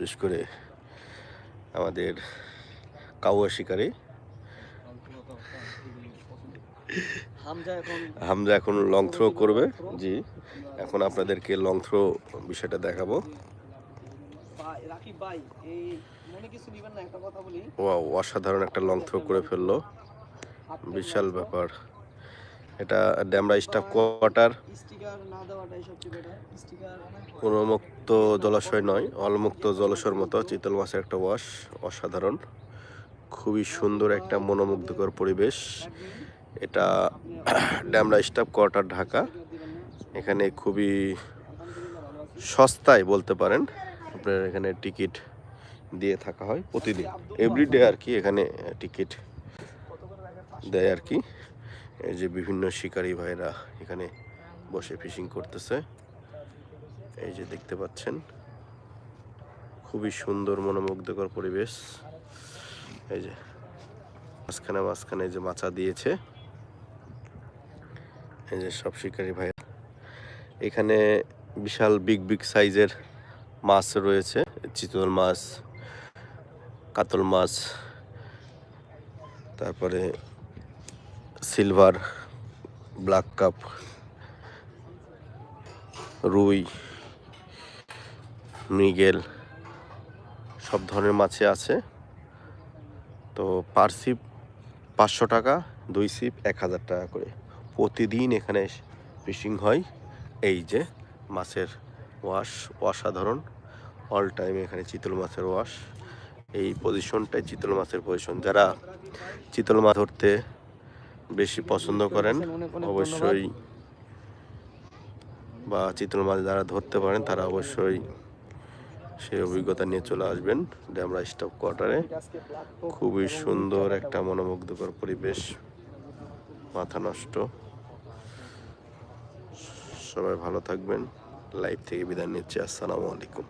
বিশেষ করে আমাদের কাউয়া শিকারে। হামজা এখন লং থ্রো করবে জি। এখন আপনাদেরকে লং থ্রো বিষয়টা দেখাবো। ওয়াও অসাধারণ একটা লং থ্রো করে ফেলল। বিশাল ব্যাপার। এটা ড্যামরা স্টাফ কোয়ার্টার। উন্মুক্ত জলাশয় নয়, অলমুক্ত জলাশয়ের মতো, চিতল মাছের একটা ওয়াশ, অসাধারণ। খুবই সুন্দর একটা মনোমুগ্ধকর পরিবেশ। এটা ড্যামরা স্টাফ কোয়ার্টার, ঢাকা। এখানে খুবই সস্তায় বলতে পারেন, আপনার এখানে টিকিট দিয়ে থাকা হয় প্রতিদিন। এভরিডে আর কি এখানে টিকিট দেয় আর কি। এই যে বিভিন্ন শিকারী ভাইরা এখানে বসে ফিশিং করতেছে। এই যে দেখতে পাচ্ছেন, খুবই সুন্দর মনোমুগ্ধকর পরিবেশ। এই যে মাঝখানে মাঝখানে যে মাচা দিয়েছে। এই যে সব শিকারী ভাই এখানে বিশাল বিগ বিগ সাইজের মাছ রয়েছে, চিতল মাছ, কাতল মাছ, তারপরে সিলভার, ব্ল্যাক কাপ, রুই, মৃগেল, সব ধরনের মাছে আছে। তো পার সিপ পাঁচশো টাকা, দুই সিপ এক হাজার টাকা করে। প্রতিদিন এখানে ফিশিং হয়। এই যে মাছের ওয়াশ, অসাধারণ। অল টাইম এখানে চিতল মাছের ওয়াশ। এই পজিশনটাই চিতল মাছের পজিশন যারা চিতল মাছ ধরতে বেশি পছন্দ করেন অবশ্যই বা চিতল মাছ যারা ধরতে পারেন তারা অবশ্যই সেই অভিজ্ঞতা নিয়ে চলে আসবেন ড্যামরা স্টপ কোয়ার্টারে। খুবই সুন্দর একটা মনোমুগ্ধকর পরিবেশ। মাথা নষ্ট। সবাই ভালো থাকবেন। লাইভ থেকে বিদায় নিচ্ছি। আসসালামু আলাইকুম।